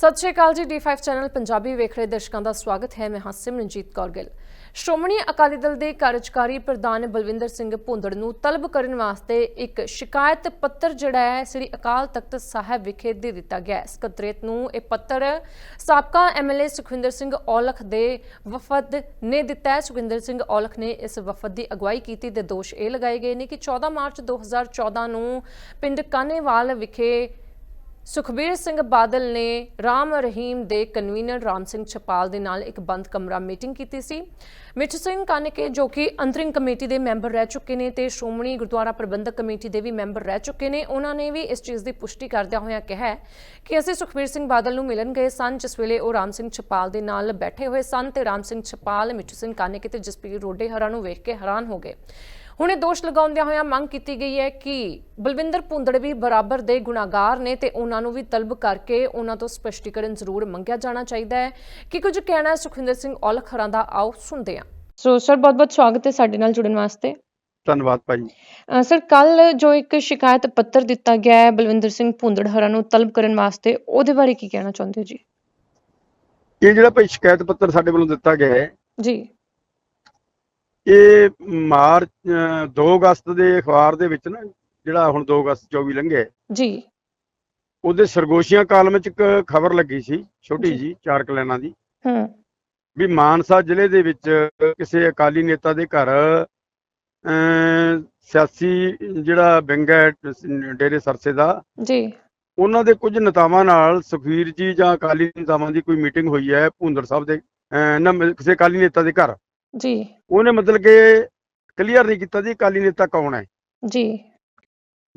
ਸਤਿ ਸ਼੍ਰੀ ਅਕਾਲ ਜੀ D5 channel Punjabi ਵੇਖ ਰਹੇ ਦਰਸ਼ਕਾਂ ਦਾ ਸਵਾਗਤ ਹੈ। ਮੈਂ ਹਾਂ ਸਿਮਰਨਜੀਤ ਕੌਰ ਗਿੱਲ। ਸ਼੍ਰੋਮਣੀ ਅਕਾਲੀ ਦਲ ਦੇ ਕਾਰਜਕਾਰੀ ਪ੍ਰਧਾਨ ਬਲਵਿੰਦਰ ਸਿੰਘ ਭੁੰਦੜ ਨੂੰ ਤਲਬ ਕਰਨ ਵਾਸਤੇ ਇੱਕ ਸ਼ਿਕਾਇਤ ਪੱਤਰ ਜਿਹੜਾ ਹੈ, ਸ੍ਰੀ ਅਕਾਲ ਤਖਤ ਸਾਹਿਬ ਵਿਖੇ ਦੇ ਦਿੱਤਾ ਗਿਆ ਹੈ। ਸਕੱਤਰੇਤ ਨੂੰ ਇਹ ਪੱਤਰ ਸਾਬਕਾ ਐਮਐਲਏ ਸੁਖਵਿੰਦਰ ਸਿੰਘ ਔਲਖ ਦੇ ਵਫਦ ਨੇ ਦਿੱਤਾ ਹੈ। ਸੁਖਵਿੰਦਰ ਸਿੰਘ ਔਲਖ ਨੇ ਇਸ ਵਫਦ ਦੀ ਅਗਵਾਈ ਕੀਤੀ ਤੇ ਦੋਸ਼ ਇਹ ਲਗਾਏ ਗਏ ਨੇ ਕਿ 14 ਮਾਰਚ 2014 ਨੂੰ ਪਿੰਡ ਕਾਨੇਵਾਲ ਵਿਖੇ ਸੁਖਬੀਰ ਸਿੰਘ ਬਾਦਲ ਨੇ ਰਾਮ ਰਹੀਮ ਦੇ ਕਨਵੀਨਰ ਰਾਮ ਸਿੰਘ ਛਪਾਲ ਦੇ ਨਾਲ ਇੱਕ ਬੰਦ ਕਮਰਾ ਮੀਟਿੰਗ ਕੀਤੀ ਸੀ। ਮਿੱਠ ਸਿੰਘ ਕਾਨਕੇ ਜੋ ਕਿ ਅੰਤਰਿੰਗ ਕਮੇਟੀ ਦੇ ਮੈਂਬਰ ਰਹਿ ਚੁੱਕੇ ਨੇ ਤੇ ਸ਼੍ਰੋਮਣੀ ਗੁਰਦੁਆਰਾ ਪ੍ਰਬੰਧਕ ਕਮੇਟੀ ਦੇ ਵੀ ਮੈਂਬਰ ਰਹਿ ਚੁੱਕੇ ਨੇ, ਉਹਨਾਂ ਨੇ ਵੀ ਇਸ ਚੀਜ਼ ਦੀ ਪੁਸ਼ਟੀ ਕਰਦਿਆਂ ਹੋਇਆਂ ਕਿਹਾ ਕਿ ਅਸੀਂ ਸੁਖਬੀਰ ਸਿੰਘ ਬਾਦਲ ਨੂੰ ਮਿਲਣ ਗਏ ਸਨ, ਜਿਸ ਵੇਲੇ ਉਹ ਰਾਮ ਸਿੰਘ ਛਪਾਲ ਦੇ ਨਾਲ ਬੈਠੇ ਹੋਏ ਸਨ ਤੇ ਰਾਮ ਸਿੰਘ ਛਪਾਲ, ਮਿੱਠੂ ਸਿੰਘ ਕਾਨਕੇ ਤੇ ਜਸਪੀਰ ਰੋਡੇ ਹਰਾਂ ਨੂੰ ਵੇਖ ਕੇ ਹੈਰਾਨ ਹੋ ਗਏ। ਹੁਣ ਇਹ ਦੋਸ਼ ਲਗਾਉਂਦਿਆਂ ਹੋਇਆਂ ਮੰਗ ਕੀਤੀ ਗਈ ਹੈ ਕਿ ਬਲਵਿੰਦਰ ਭੁੰਦੜ ਵੀ ਬਰਾਬਰ ਦੇ ਗੁਨਾਹਗਾਰ ਨੇ ਤੇ ਉਹਨਾਂ ਨੂੰ ਵੀ ਤਲਬ ਕਰਕੇ ਉਹਨਾਂ ਤੋਂ ਸਪਸ਼ਟੀਕਰਨ ਜ਼ਰੂਰ ਮੰਗਿਆ ਜਾਣਾ ਚਾਹੀਦਾ ਹੈ। ਕਿ ਕੁਝ ਕਹਿਣਾ ਹੈ? ਸੁਖਵਿੰਦਰ ਸਿੰਘ ਔਲਖ ਹਰਾਂ ਦਾ ਆਓ ਸੁਣਦੇ ਹਾਂ। ਸੋ ਸਰ ਬਹੁਤ ਬਹੁਤ ਸਵਾਗਤ ਹੈ ਸਾਡੇ ਨਾਲ ਜੁੜਨ ਵਾਸਤੇ। ਧੰਨਵਾਦ ਭਾਈ। ਸਰ ਕੱਲ ਜੋ ਇੱਕ ਸ਼ਿਕਾਇਤ ਪੱਤਰ ਦਿੱਤਾ ਗਿਆ ਹੈ ਬਲਵਿੰਦਰ ਸਿੰਘ ਭੁੰਦੜ ਹਰਾਂ ਨੂੰ ਤਲਬ ਕਰਨ ਵਾਸਤੇ ਉਹਦੇ ਬਾਰੇ ਕੀ ਕਹਿਣਾ ਚਾਹੁੰਦੇ ਹੋ ਜੀ? ਇਹ ਜਿਹੜਾ ਭਾਈ ਸ਼ਿਕਾਇਤ ਪੱਤਰ ਸਾਡੇ ਵੱਲੋਂ ਦਿੱਤਾ ਗਿਆ ਹੈ ਜੀ। ਇਹ ਮਾਰਚ ਅਹ, 2 ਅਗਸਤ ਦੇ ਅਖਬਾਰ ਦੇ ਵਿੱਚ ਨਾ ਜਿਹੜਾ ਹੁਣ 2 ਅਗਸਤ 24 ਲੰਘਿਆ ਜੀ। ਉਹਦੇ ਸਰਗੋਸ਼ੀਆਂ ਕਾਲਮ ਚ ਇੱਕ ਖਬਰ ਲੱਗੀ ਸੀ ਛੋਟੀ ਜੀ। ਜੀ ਚਾਰ ਕਲੈਨਾਂ ਦੀ। ਹੂੰ। ਵੀ ਮਾਨਸਾ ਜ਼ਿਲ੍ਹੇ ਦੇ ਵਿੱਚ ਕਿਸੇ ਅਕਾਲੀ ਨੇਤਾ ਦੇ ਘਰ ਅਹ, ਸਿਆਸੀ ਜਿਹੜਾ ਵਿੰਗ ਹੈ ਡੇਰੇ ਸਰਸੇ ਦਾ ਜੀ। ਉਹਨਾਂ ਦੇ ਕੁਝ ਨੇਤਾਵਾਂ ਨਾਲ ਸੁਖਵੀਰ ਜੀ ਜਾਂ ਅਕਾਲੀ ਨੇਤਾਵਾਂ ਦੀ ਕੋਈ ਮੀਟਿੰਗ ਹੋਈ ਹੈ ਭੁੰਦਰ ਸਾਹਿਬ ਦੇ ਨਾ ਕਿਸੇ ਅਕਾਲੀ ਨੇਤਾ ਦੇ ਘਰ। ਜੀ। ਉਹਨੇ ਮਤਲਬ ਕਿ ਕਲੀਅਰ ਨਹੀਂ ਕੀਤਾ ਜੀ ਅਕਾਲੀ ਨੇਤਾ ਕੌਣ ਹੈ। ਜੀ।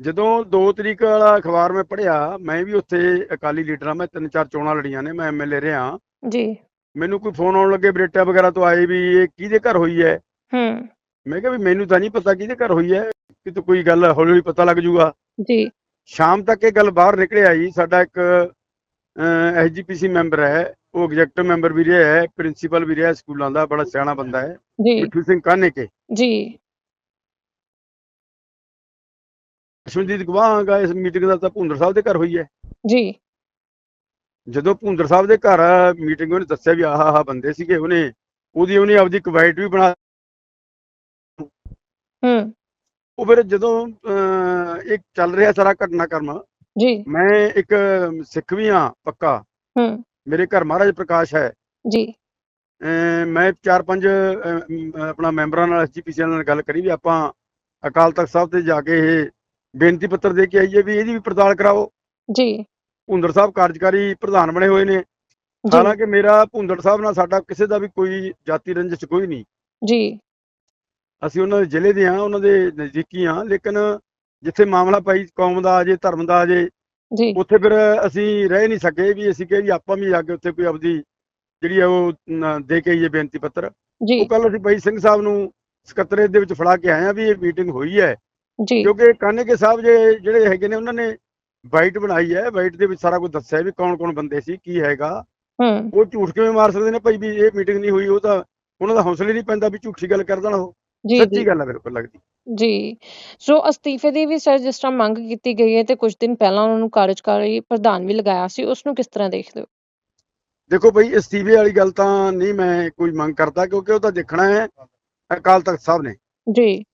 ਜਦੋਂ 2 ਤਰੀਕ ਵਾਲਾ ਅਖਬਾਰ ਮੈਂ ਪੜ੍ਹਿਆ ਮੈਂ ਵੀ ਉੱਥੇ ਅਕਾਲੀ ਲੀਡਰ ਮੈਂ ਤਿੰਨ ਚਾਰ ਚੋਣਾਂ ਲੜੀਆਂ ਨੇ ਮੈਂ ਐਮਐਲਏ ਰਿਹਾ। ਜੀ। ਮੈਨੂੰ ਕੋਈ ਫੋਨ ਆਉਣ ਲੱਗੇ ਬਰੇਟਾ ਵਗੈਰਾ ਤੋਂ ਆਏ ਵੀ ਇਹ ਕਿਹਦੇ ਘਰ ਹੋਈ ਹੈ? ਹੂੰ। ਮੈਂ ਕਿਹਾ ਵੀ ਮੈਨੂੰ ਤਾਂ ਨਹੀਂ ਪਤਾ ਕਿਹਦੇ ਘਰ ਹੋਈ ਹੈ ਕਿਤੇ ਕੋਈ ਗੱਲ ਹੌਲੀ ਹੌਲੀ ਪਤਾ ਲੱਗ ਜੂਗਾ। ਜੀ। ਸ਼ਾਮ ਤੱਕ ਇਹ ਗੱਲ ਬਾਹਰ ਨਿਕਲ ਆਈ ਸਾਡਾ ਇੱਕ ਐਸਜੀਪੀਸੀ ਮੈਂਬਰ ਹੈ ਉਹ ਐਗਜ਼ੈਕਟਿਵ ਮੈਂਬਰ ਵੀ ਰਿਹਾ ਹੈ ਪ੍ਰਿੰਸੀਪਲ ਵੀ ਰਿਹਾ ਸਕੂਲਾਂ ਦਾ ਬੜਾ ਸਿਆਣਾ ਬੰਦਾ ਹੈ। ਜੀ। ਮਿੱਠੂ ਸਿੰਘ ਕਾਨੇਕੇ। ਜੀ। ਅਸ਼ਵਨਜੀਤ ਗਵਾਹਾਂਗਾ ਇਸ ਮੀਟਿੰਗ ਦਾ ਤਾਂ ਭੁੰਦਰ ਸਾਹਿਬ ਦੇ ਘਰ ਹੋਈ ਹੈ। ਜੀ। ਜਦੋਂ ਭੁੰਦਰ ਸਾਹਿਬ ਦੇ ਘਰ ਮੀਟਿੰਗ ਉਹਨੇ ਦੱਸਿਆ ਵੀ ਆਹ ਆਹ ਬੰਦੇ ਸੀਗੇ ਉਹਨੇ। ਉਹਦੀ ਉਹਨੇ ਆਪਦੀ ਕਵਾਇਟ ਵੀ ਬਣਾ ਹੂੰ। ਉਹ ਫਿਰ ਜਦੋਂ ਇਹ ਚੱਲ ਰਿਹਾ ਸਾਰਾ ਘਟਨਾਕ੍ਰਮ ਜੀ। ਮੈਂ ਇੱਕ ਸਿੱਖ ਵੀ ਹਾਂ ਪੱਕਾ। ਹੂੰ। ਮੇਰੇ ਘਰ ਮਹਾਰਾਜ ਪ੍ਰਕਾਸ਼ ਹੈ। ਜੀ। ਮੈਂ ਚਾਰ ਪੰਜ ਆਪਣਾ ਮੈਂਬਰਾਂ ਨਾਲ ਐਸਜੀਪੀਸੀ ਨਾਲ ਗੱਲ ਕਰੀ ਵੀ ਆਪਾਂ ਅਕਾਲ ਤਖਤ ਸਾਹਿਬ ਤੇ ਜਾ ਕੇ ਇਹ ਬੇਨਤੀ ਪੱਤਰ ਦੇ ਕੇ ਆਈਏ ਵੀ ਇਹਦੀ ਵੀ ਪੜਤਾਲ ਕਰਾਓ। ਜੀ। ਭੁੰਦਰ ਸਾਹਿਬ ਕਾਰਜਕਾਰੀ ਪ੍ਰਧਾਨ ਬਣੇ ਹੋਏ ਨੇ। ਹਾਲਾਂਕਿ ਮੇਰਾ ਭੁੰਦੜ ਸਾਹਿਬ ਨਾਲ ਸਾਡਾ ਕਿਸੇ ਦਾ ਵੀ ਕੋਈ ਜਾਤੀ ਰੰਜਿਸ਼ ਕੋਈ ਨਹੀਂ। ਜੀ। ਅਸੀਂ ਉਹਨਾਂ ਦੇ ਜ਼ਿਲ੍ਹੇ ਦੇ ਹਾਂ ਉਹਨਾਂ ਦੇ ਨਜ਼ਦੀਕੀ ਹਾਂ ਲੇਕਿਨ ਜਿੱਥੇ ਮਾਮਲਾ ਭਾਈ ਕੌਮ ਦਾ ਆ ਜੇ ਧਰਮ ਦਾ ਆ ਜੇ। ਜੀ ਉੱਥੇ ਫਿਰ ਅਸੀਂ ਰਹਿ ਨਹੀਂ ਸਕੇ ਵੀ ਅਸੀਂ ਕਹੇ ਵੀ ਆਪਾਂ ਵੀ ਜਾ ਕੇ ਉੱਥੇ ਕੋਈ ਆਪਦੀ ਜਿਹੜੀ ਆ ਉਹ ਦੇ ਕੇ ਆਈਏ ਬੇਨਤੀ ਪੱਤਰ। ਜੀ। ਉਹ ਕੱਲ ਅਸੀਂ ਭਾਈ ਸਿੰਘ ਸਾਹਿਬ ਨੂੰ ਸਕੱਤਰੇਤ ਦੇ ਵਿੱਚ ਫੜਾ ਕੇ ਆਏ ਆ ਵੀ ਇਹ ਮੀਟਿੰਗ ਹੋਈ ਹੈ। ਜੀ। ਕਿਉਂਕਿ ਕਾਨੇਕੇ ਸਾਹਿਬ ਜੇ ਜਿਹੜੇ ਹੈਗੇ ਨੇ ਉਹਨਾਂ ਨੇ ਵਾਈਟ ਬਣਾਈ ਹੈ। ਵਾਈਟ ਦੇ ਵਿੱਚ ਸਾਰਾ ਕੁਝ ਦੱਸਿਆ ਵੀ ਕੌਣ ਕੌਣ ਬੰਦੇ ਸੀ ਕੀ ਹੈਗਾ। ਹੂੰ। ਉਹ ਝੂਠ ਕਿਵੇਂ ਮਾਰ ਸਕਦੇ ਨੇ ਭਾਈ ਵੀ ਇਹ ਮੀਟਿੰਗ ਨਹੀਂ ਹੋਈ ਉਹ ਤਾਂ ਉਹਨਾਂ ਦਾ ਹੌਸਲਾ ਹੀ ਨਹੀਂ ਪੈਂਦਾ ਵੀ ਝੂਠੀ ਗੱਲ ਕਰ ਦੇਣ ਉਹ। ਜੀ ਸੱਚੀ ਗੱਲ ਹੈ ਮੇਰੇ ਕੋਲ ਲੱਗਦੀ। ਜੀ। ਸੋ ਅਸਤੀਫੇ ਦੀ ਵੀ ਸਰ ਜਿਸ ਤਰ੍ਹਾਂ ਮੰਗ ਕੀਤੀ ਗਈ ਹੈ ਤੇ ਕੁਝ ਦਿਨ ਪਹਿਲਾਂ ਉਹਨਾਂ ਨੂੰ ਕਾਰਜਕਾਰੀ ਪ੍ਰਧਾਨ ਵੀ ਲਗਾਇਆ ਸੀ ਉਸ ਨੂੰ ਕਿਸ ਤਰ੍ਹਾਂ ਦੇਖਦੇ ਹੋ? ਦੇਖੋ ਭਾਈ ਅਸਤੀਫੇ ਵਾਲੀ ਗੱਲ ਤਾਂ ਨਹੀਂ ਮੈਂ ਕੋਈ ਮੰਗ ਕਰਦਾ ਕਿਉਂਕਿ ਉਹ ਤਾਂ ਦੇਖਣਾ ਹੈ ਅਕਾਲ ਤਖਤ ਸਾਹਿਬ ਨੇ। ਜੀ।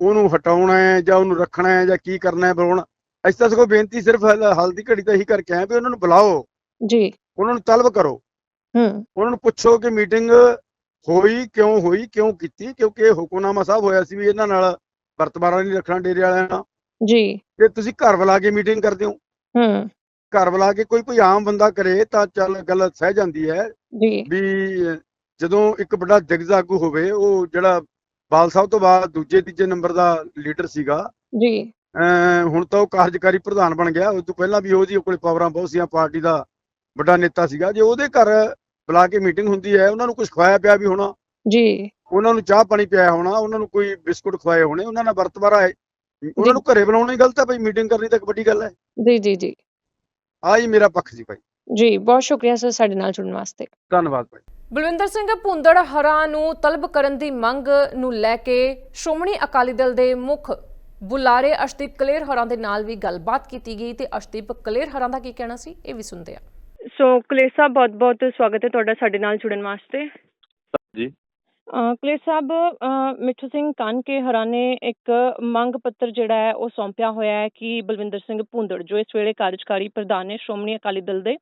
ਉਹਨੂੰ ਹਟਾਉਣਾ ਹੈ ਜਾਂ ਉਹਨੂੰ ਰੱਖਣਾ ਹੈ ਜਾਂ ਕੀ ਕਰਨਾ ਹੈ ਬਰੋਣ ਅਸੀਂ ਤਾਂ ਸਗੋਂ ਬੇਨਤੀ ਸਿਰਫ ਹਲ ਹਲ ਦੀ ਘੜੀ ਤਾਂ ਇਹੀ ਕਰਕੇ ਆਏ ਵੀ ਉਹਨਾਂ ਨੂੰ ਬੁਲਾਓ। ਜੀ। ਉਹਨਾਂ ਨੂੰ ਤਲਬ ਕਰੋ। ਹੂੰ। ਉਹਨਾਂ ਨੂੰ ਪੁੱਛੋ ਕਿ ਮੀਟਿੰਗ ਹੋਈ ਕਿਉਂ ਹੋਈ ਕਿਉਂ ਕੀਤੀ? ਕਿਉਂਕਿ ਇਹ ਹੁਕਮਨਾਮਾ ਸਾਹਿਬ ਹੋਇਆ ਸੀ ਵੀ ਇਹਨਾਂ ਨਾਲ ਵਰਤਮਾਨਾ ਨਹੀਂ ਰੱਖਣਾ ਡੇਰੇ ਵਾਲਿਆਂ ਨਾਲ। ਜੀ। ਤੇ ਤੁਸੀਂ ਘਰ ਬੁਲਾ ਕੇ ਮੀਟਿੰਗ ਕਰਦੇ ਹੋ। ਹੂੰ। ਘਰ ਬੁਲਾ ਕੇ ਕੋਈ ਕੋਈ ਆਮ ਬੰਦਾ ਕਰੇ ਤਾਂ ਚੱਲ ਗੱਲ ਸਹਿ ਜਾਂਦੀ ਹੈ ਜੀ। ਵੀ ਜਦੋਂ ਇੱਕ ਵੱਡਾ ਦਿਗਜ਼ਾਗੂ ਹੋਵੇ ਉਹ ਜਿਹੜਾ ਬਾਲ ਸਾਹਿਬ ਤੋਂ ਬਾਅਦ ਦੂਜੇ ਤੀਜੇ ਨੰਬਰ ਦਾ ਲੀਡਰ ਸੀਗਾ ਜੀ। ਹੁਣ ਤਾਂ ਉਹ ਕਾਰਜਕਾਰੀ ਪ੍ਰਧਾਨ ਬਣ ਗਿਆ। ਉਸ ਤੋਂ ਪਹਿਲਾਂ ਵੀ ਉਹਦੀ ਕੋਲੇ ਪਾਵਰਾਂ ਬਹੁਤ ਸੀਆਂ ਪਾਰਟੀ ਦਾ ਵੱਡਾ ਨੇਤਾ ਸੀਗਾ। ਜੇ ਉਹਦੇ ਘਰ ਬੁਲਾ ਕੇ ਮੀਟਿੰਗ ਹੁੰਦੀ ਹੈ ਉਹਨਾਂ ਨੂੰ ਕੁਝ ਖਵਾਇਆ ਪਿਆ ਵੀ ਹੋਣਾ। ਜੀ। ਉਹਨਾਂ ਨੂੰ ਚਾਹ ਪਾਣੀ ਪਿਆਇਆ ਹੋਣਾ ਉਹਨਾਂ ਨੂੰ ਕੋਈ ਬਿਸਕੁਟ ਖਵਾਏ ਹੋਣੇ ਉਹਨਾਂ ਨਾਲ ਵਰਤਵਾਰਾ ਹੈ ਉਹਨਾਂ ਨੂੰ ਘਰੇ ਬੁਲਾਉਣਾ ਹੀ ਗਲਤ ਹੈ ਭਾਈ ਮੀਟਿੰਗ ਕਰਨੀ ਤਾਂ ਇੱਕ ਵੱਡੀ ਗੱਲ ਹੈ। ਜੀ ਜੀ ਜੀ। ਆ ਹੀ ਮੇਰਾ ਪੱਖ ਸੀ ਭਾਈ। ਜੀ ਬਹੁਤ ਸ਼ੁਕਰੀਆ ਸਰ ਸਾਡੇ ਨਾਲ ਜੁੜਨ ਵਾਸਤੇ। ਧੰਨਵਾਦ ਭਾਈ। ਬਲਵਿੰਦਰ ਸਿੰਘ ਭੁੰਦੜ ਹਰਾਂ ਨੂੰ ਤਲਬ ਕਰਨ ਦੀ ਮੰਗ ਨੂੰ ਲੈ ਕੇ ਸ਼੍ਰੋਮਣੀ ਅਕਾਲੀ ਦਲ ਦੇ ਮੁੱਖ ਬੁਲਾਰੇ ਅਸ਼ਦੀਪ ਕਲੇਰ ਹਰਾਂ ਦੇ ਨਾਲ ਵੀ ਗੱਲਬਾਤ ਕੀਤੀ ਗਈ ਤੇ ਅਸ਼ਦੀਪ ਕਲੇਰ ਹਰਾਂ ਦਾ ਕੀ ਕਹਿਣਾ ਸੀ ਇਹ ਵੀ ਸੁਣਦੇ ਆ ਸੋ ਕਲੇਸ਼ ਸਾਹਿਬ ਬਹੁਤ-ਬਹੁਤ ਸਵਾਗਤ ਹੈ ਤੁਹਾਡਾ ਸਾਡੇ ਨਾਲ ਜੁੜਨ ਵਾਸਤੇ। ਜੀ। ਕਲੇਸ਼ ਸਾਹਿਬ ਮਿੱਠੂ ਸਿੰਘ ਕਾਨਕੇ ਹਰਾਂ ਨੇ ਇੱਕ ਮੰਗ ਪੱਤਰ ਜਿਹੜਾ ਹੈ ਉਹ ਸੌਂਪਿਆ ਹੋਇਆ ਹੈ ਕਿ ਬਲਵਿੰਦਰ ਸਿੰਘ ਭੁੰਦੜ ਜੋ ਇਸ ਵੇਲੇ ਕਾਰਜਕਾਰੀ ਪ੍ਰਧਾਨ ਨੇ ਸ਼੍ਰੋਮਣੀ ਅਕਾਲੀ ਦਲ ਦੇ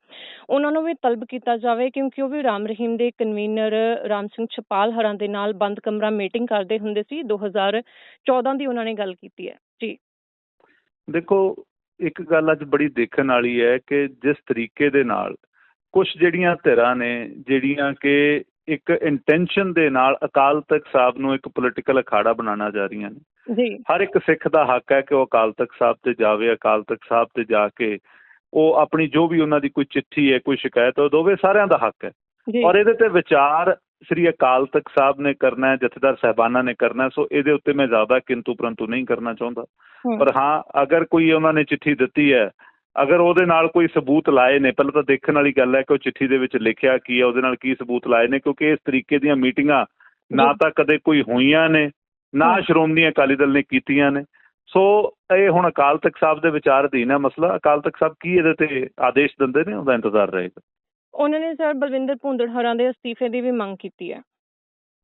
ਉਹਨਾਂ ਨੂੰ ਵੀ ਤਲਬ ਕੀਤਾ ਜਾਵੇ ਕਿਉਂਕਿ ਉਹ ਵੀ ਰਾਮ ਰਹੀਮ ਦੇ ਕਨਵੀਨਰ ਰਾਮ ਸਿੰਘ ਛਪਾਲ ਹਰਾਂ ਦੇ ਨਾਲ ਬੰਦ ਕਮਰਾ ਮੀਟਿੰਗ ਕਰਦੇ ਹੁੰਦੇ ਸੀ 2014 ਦੀ ਉਹਨਾਂ ਨੇ ਗੱਲ ਕੀਤੀ ਹੈ। ਜੀ। ਦੇਖੋ ਇੱਕ ਗੱਲ ਅੱਜ ਬੜੀ ਦੇਖਣ ਵਾਲੀ ਹੈ ਕਿ ਜਿਸ ਤਰੀਕੇ ਦੇ ਨਾਲ ਕੁਝ ਜਿਹੜੀਆਂ ਧਿਰਾਂ ਨੇ ਜਿਹੜੀਆਂ ਕਿ ਇੱਕ ਇੰਟੈਂਸ਼ਨ ਦੇ ਨਾਲ ਅਕਾਲ ਤਖਤ ਸਾਹਿਬ ਨੂੰ ਇੱਕ ਪੋਲੀਟੀਕਲ ਅਖਾੜਾ ਬਣਾਉਣਾ ਜਾ ਰਹੀਆਂ ਨੇ। ਜੀ। ਹਰ ਇੱਕ ਸਿੱਖ ਦਾ ਹੱਕ ਹੈ ਕਿ ਉਹ ਅਕਾਲ ਤਖਤ ਸਾਹਿਬ ਤੇ ਜਾਵੇ ਅਕਾਲ ਤਖਤ ਸਾਹਿਬ ਤੇ ਜਾ ਕੇ ਉਹ ਆਪਣੀ ਜੋ ਵੀ ਉਹਨਾਂ ਦੀ ਕੋਈ ਚਿੱਠੀ ਹੈ ਕੋਈ ਸ਼ਿਕਾਇਤ ਉਹ ਦੋਵੇ ਸਾਰਿਆਂ ਦਾ ਹੱਕ ਹੈ। ਔਰ ਇਹਦੇ ਤੇ ਵਿਚਾਰ ਸ੍ਰੀ ਅਕਾਲ ਤਖਤ ਸਾਹਿਬ ਨੇ ਕਰਨਾ ਹੈ ਜਥੇਦਾਰ ਸਾਹਿਬਾਨਾਂ ਨੇ ਕਰਨਾ ਸੋ ਇਹਦੇ ਉੱਤੇ ਮੈਂ ਜ਼ਿਆਦਾ ਕਿੰਤੂ ਪਰੰਤੂ ਨਹੀਂ ਕਰਨਾ ਚਾਹੁੰਦਾ। ਪਰ ਹਾਂ ਅਗਰ ਕੋਈ ਉਹਨਾਂ ਨੇ ਚਿੱਠੀ ਦਿੱਤੀ ਹੈ ਅਗਰ ਉਹਦੇ ਨਾਲ ਕੋਈ ਸਬੂਤ ਲਾਏ ਨੇ ਪਹਿਲਾਂ ਤਾਂ ਦੇਖਣ ਵਾਲੀ ਗੱਲ ਹੈ ਕਿ ਉਹ ਚਿੱਠੀ ਦੇ ਵਿੱਚ ਲਿਖਿਆ ਕੀ ਹੈ ਉਹਦੇ ਨਾਲ ਕੀ ਸਬੂਤ ਲਾਏ ਨੇ ਕਿਉਂਕਿ ਇਸ ਤਰੀਕੇ ਦੀਆਂ ਮੀਟਿੰਗਾਂ ਨਾ। ਤਾਂ ਕਦੇ ਕੋਈ ਹੋਈਆਂ ਨੇ ਨਾ। ਸ਼੍ਰੋਮਣੀ ਅਕਾਲੀ ਦਲ ਨੇ ਕੀਤੀਆਂ ਨੇ। ਸੋ ਇਹ ਹੁਣ ਅਕਾਲ ਤਖਤ ਸਾਹਿਬ ਦੇ ਵਿਚਾਰ ਅਧੀਨ ਹੈ ਮਸਲਾ। ਅਕਾਲ ਤਖਤ ਸਾਹਿਬ ਕੀ ਇਹਦੇ ਤੇ ਆਦੇਸ਼ ਦਿੰਦੇ ਨੇ ਉਹਦਾ ਇੰਤਜ਼ਾਰ ਰਹੇਗਾ। ਉਹਨਾਂ ਨੇ ਸਰ ਬਲਵਿੰਦਰ ਭੁੰਦੜ ਹਰਾਂ ਦੇ ਅਸਤੀਫੇ ਦੀ ਵੀ ਮੰਗ ਕੀਤੀ ਹੈ।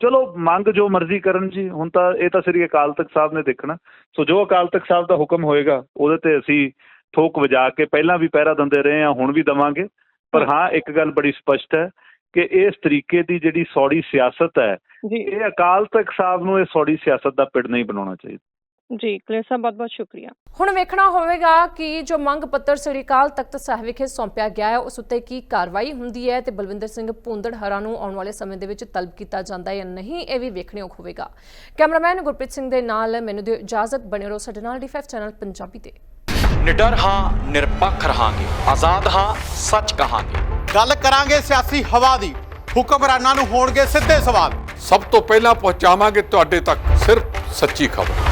ਚਲੋ ਮੰਗ ਜੋ ਮਰਜ਼ੀ ਕਰਨ ਜੀ ਹੁਣ ਤਾਂ ਇਹ ਤਾਂ ਸ੍ਰੀ ਅਕਾਲ ਤਖਤ ਸਾਹਿਬ ਨੇ ਦੇਖਣਾ। ਸੋ ਜੋ ਅਕਾਲ ਤਖਤ ਸਾਹਿਬ ਦਾ ਹੁਕਮ ਹੋਏਗਾ ਉਹਦੇ ਤੇ ਅਸੀਂ ਠੋਕ ਵਜਾ ਕੇ ਪਹਿਲਾਂ ਵੀ ਪਹਿਰਾ ਦਿੰਦੇ ਰਹੇ ਹਾਂ ਹੁਣ ਵੀ ਦਵਾਂਗੇ। ਪਰ ਹਾਂ ਇੱਕ ਗੱਲ ਬੜੀ ਸਪਸ਼ਟ ਹੈ ਕਿ ਇਸ ਤਰੀਕੇ ਦੀ ਜਿਹੜੀ ਸੌੜੀ ਸਿਆਸਤ ਹੈ ਇਹ ਅਕਾਲ ਤਖਤ ਸਾਹਿਬ ਨੂੰ ਇਹ ਸੌੜੀ ਸਿਆਸਤ ਦਾ ਪਿੜ ਨਹੀਂ ਬਣਾਉਣਾ ਚਾਹੀਦਾ। ਜੀ ਕਲੇਸ਼ ਸਾਹਿਬ ਬਹੁਤ ਬਹੁਤ ਸ਼ੁਕਰੀਆ। ਹੁਣ ਵੇਖਣਾ ਹੋਵੇਗਾ ਕਿ ਜੋ ਮੰਗ ਪੱਤਰ ਸ੍ਰੀ ਅਕਾਲ ਤਖਤ ਸਾਹਿਬ ਵਿਖੇ ਸੌਂਪਿਆ ਗਿਆ ਹੈ ਉਸ ਉੱਤੇ ਕੀ ਕਾਰਵਾਈ ਹੁੰਦੀ ਹੈ ਤੇ ਬਲਵਿੰਦਰ ਸਿੰਘ ਭੁੰਦੜ ਹਰਾਂ ਨੂੰ ਆਉਣ ਵਾਲੇ ਸਮੇਂ ਦੇ ਵਿੱਚ ਤਲਬ ਕੀਤਾ ਜਾਂਦਾ ਹੈ ਜਾਂ ਨਹੀਂ ਇਹ ਵੀ ਵੇਖਣਯੋਗ ਹੋਵੇਗਾ। ਕੈਮਰਾਮੈਨ ਗੁਰਪ੍ਰੀਤ ਸਿੰਘ ਦੇ ਨਾਲ ਮੈਨੂੰ ਦਿਓ ਇਜਾਜ਼ਤ ਬਣੇ ਰਹੋ ਸਾਡੇ ਨਾਲ ਡੀ5 ਚੈਨਲ ਪੰਜਾਬੀ ਤੇ। ਨਿਡਰ ਹਾਂ ਨਿਰਪੱਖ ਰਹਾਂਗੇ ਆਜ਼ਾਦ ਹਾਂ ਸੱਚ ਕਹਾਂਗੇ। ਗੱਲ ਕਰਾਂਗੇ ਸਿਆਸੀ ਹਵਾ ਦੀ ਹੁਕਮਰਾਨਾਂ ਨੂੰ ਹੋਣਗੇ ਸਿੱਧੇ ਸਵਾਲ। ਸਭ ਤੋਂ ਪਹਿਲਾਂ ਪਹੁੰਚਾਵਾਂਗੇ ਤੁਹਾਡੇ ਤੱਕ ਸਿਰਫ ਸੱਚੀ ਖਬਰ।